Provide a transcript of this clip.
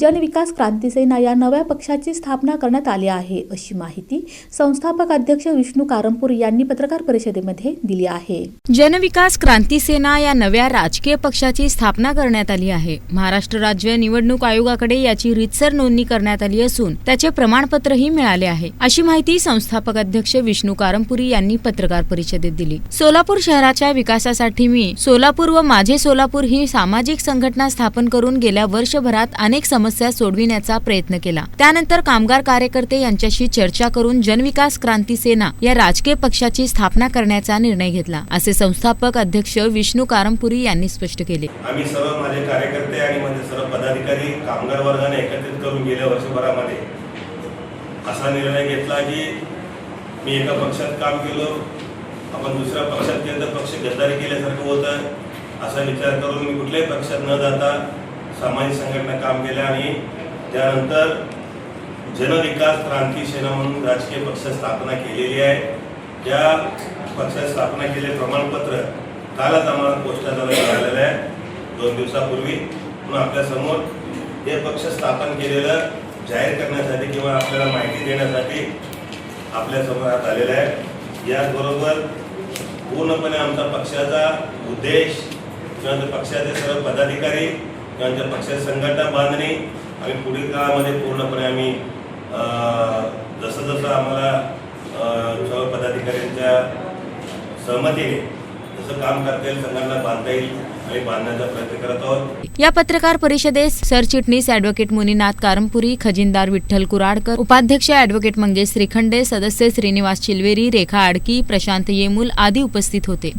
जनविकास क्रांती सेना या नव्या पक्षाची स्थापना करण्यात आली आहे अशी माहिती संस्थापक अध्यक्ष विष्णू कारंपूर यांनी पत्रकार परिषदेमध्ये दिली आहे. जनविकास क्रांती सेना या नव्या राजकीय पक्षाची स्थापना करण्यात आली आहे. महाराष्ट्र राज्य निवडणूक आयोगाकडे याची रीतसर नोंदणी करण्यात आली असून त्याचे प्रमाणपत्रही मिळाले आहे. अशी माहिती संस्थापक अध्यक्ष विष्णू कारंपुरी यांनी पत्रकार परिषदेत दिली. सोलापूर शहराच्या विकासासाठी मी सोलापूर व माझे सोलापूर ही सामाजिक संघटना स्थापन करून गेल्या वर्षभरात अनेक समस्या सोडविण्याचा प्रयत्न केला. त्यानंतर कामगार कार्यकर्ते यांच्याशी चर्चा करून जनविकास क्रांती सेना या राजकीय पक्षाची स्थापना करण्याचा निर्णय घेतला असे संस्थापक अध्यक्ष विष्णू कारमपुरी यांनी स्पष्ट केले. आम्ही सर्व माझे कार्यकर्ते आणि माझे सर्व पदाधिकारी कामगार वर्गाने एकत्रित करून गेल्या वर्षभरामध्ये असा निर्णय घेतला की मी एका पक्षात काम केलो आपण दुसऱ्या पक्षात गेलं तर पक्ष गद्दारी केल्यासारखं होतं असा विचार करून मी कुठल्याही पक्षात न जाता सामाजिक संघटना काम केल्या आणि त्यानंतर जनविकास क्रांती सेना म्हणून राजकीय पक्ष स्थापना केलेली आहे. ज्या पक्षाची स्थापना केले प्रमाणपत्र कालच आम्हाला पोस्टाद्वारे मिळालेलं आहे. दोन दिवसापूर्वी. म्हणून आपल्यासमोर हे पक्ष स्थापन केलेलं जाहीर करण्यासाठी किंवा आपल्याला माहिती देण्यासाठी आपल्यासमोर हात आलेलं आहे. याचबरोबर पूर्णपणे आमचा पक्षाचा उद्देश किंवा पक्षाचे सर्व पदाधिकारी किंवा पक्षाची संघटना बांधणे. आम्ही पुढील काळामध्ये पूर्णपणे आम्ही जसं जसं आम्हाला सर्व पदाधिकाऱ्यांच्या सहमतीने जसं काम करता येईल संघटना बांधता येईल या पत्रकार परिषदेस सरचिटणीस अॅडव्होकेट मुनीनाथ कारंपुरी खजिनदार विठ्ठल कुराडकर उपाध्यक्ष अॅडव्होकेट मंगेश श्रीखंडे सदस्य श्रीनिवास चिलवेरी रेखा आडकी प्रशांत येमूल आदी उपस्थित होते.